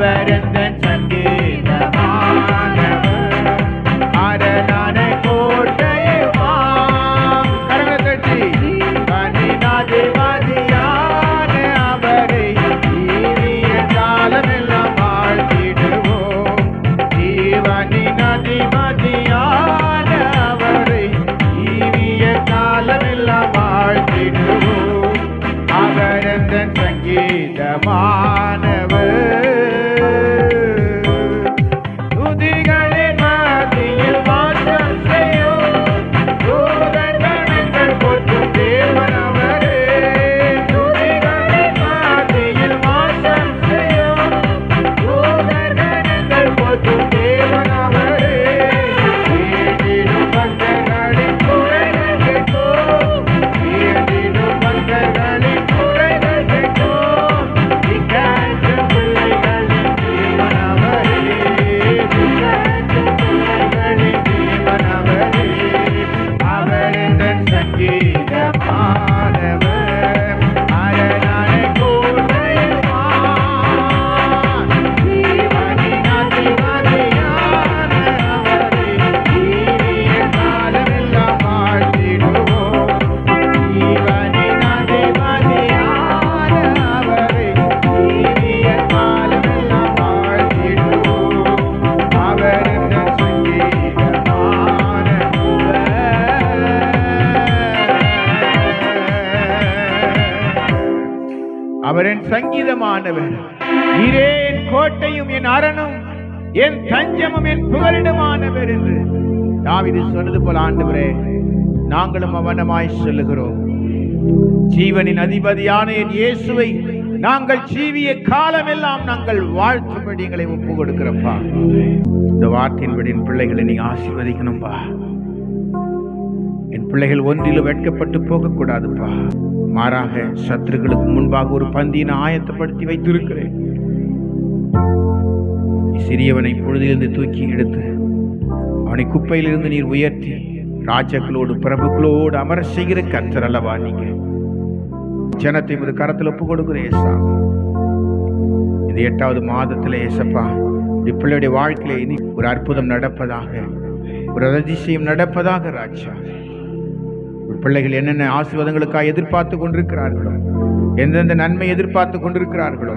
அவர் சங்கீதமானவர். அரணானை கோட்டையுமாம் கரங்களை தட்டி. கனிநாதிபதியான அவரை ஜீவிய காலமெல்லாம் வாழ்த்திடுவோம். ஜீவனின் அதிபதியான அவரை ஜீவிய காலமெல்லாம் வாழ்த்திடுவோம். அவர் என் சங்கீதமானவர். நீரே என் கோட்டையும் என் அரணும் என் தஞ்சமும் என் புகலிடமானவர் என்று தாவிது சொன்னது போல ஆண்டவரே நாங்களும் அவனமாய் சொல்லுகிறோம். ஜீவனின் அதிபதியான என் இயேசுவை நாங்கள் ஜீவிய காலமெல்லாம் நாங்கள் வாழ்த்தும்படி எங்களை ஒப்பு கொடுக்கிறப்பா. இந்த வார்த்தையின்படி என் பிள்ளைகளை நீ ஆசீர்வதிக்கணும்பா. என் பிள்ளைகள் ஒன்றிலும் வெட்கப்பட்டு போகக்கூடாதுப்பா. மாறாக சத்துருக்களுக்கு முன்பாக ஒரு பந்தியினை ஆயத்தப்படுத்தி வைத்திருக்கிறேன். சிறியவனை பொழுதிலிருந்து தூக்கி எடுத்து அவனை குப்பையிலிருந்து நீர் உயர்த்தி ராஜாக்களோடு பிரபுக்களோடு அமர செய்கிற கத்தர் அல்லவா நீங்க? ஜனத்தை ஒரு கரத்தில் ஒப்பு கொடுக்கிறேன் ஏசா. இந்த எட்டாவது மாதத்தில் ஏசப்பா இப்படி பிள்ளையுடைய வாழ்க்கையில் இனி ஒரு அற்புதம் நடப்பதாக ஒரு அதிசயம் நடப்பதாக ராஜா. பிள்ளைகள் என்னென்ன ஆசீர்வாதங்களுக்காக எதிர்பார்த்து கொண்டிருக்கிறார்களோ எந்தெந்த நன்மை எதிர்பார்த்து கொண்டிருக்கிறார்களோ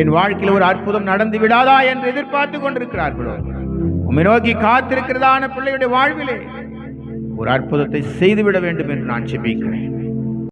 என் வாழ்க்கையில் ஒரு அற்புதம் நடந்து விடாதா என்று எதிர்பார்த்து கொண்டிருக்கிறார்களோ உண்மை நோக்கி காத்திருக்கிறதான பிள்ளையுடைய வாழ்விலே ஒரு அற்புதத்தை செய்துவிட வேண்டும் என்று நான் செபிக்கிறேன்.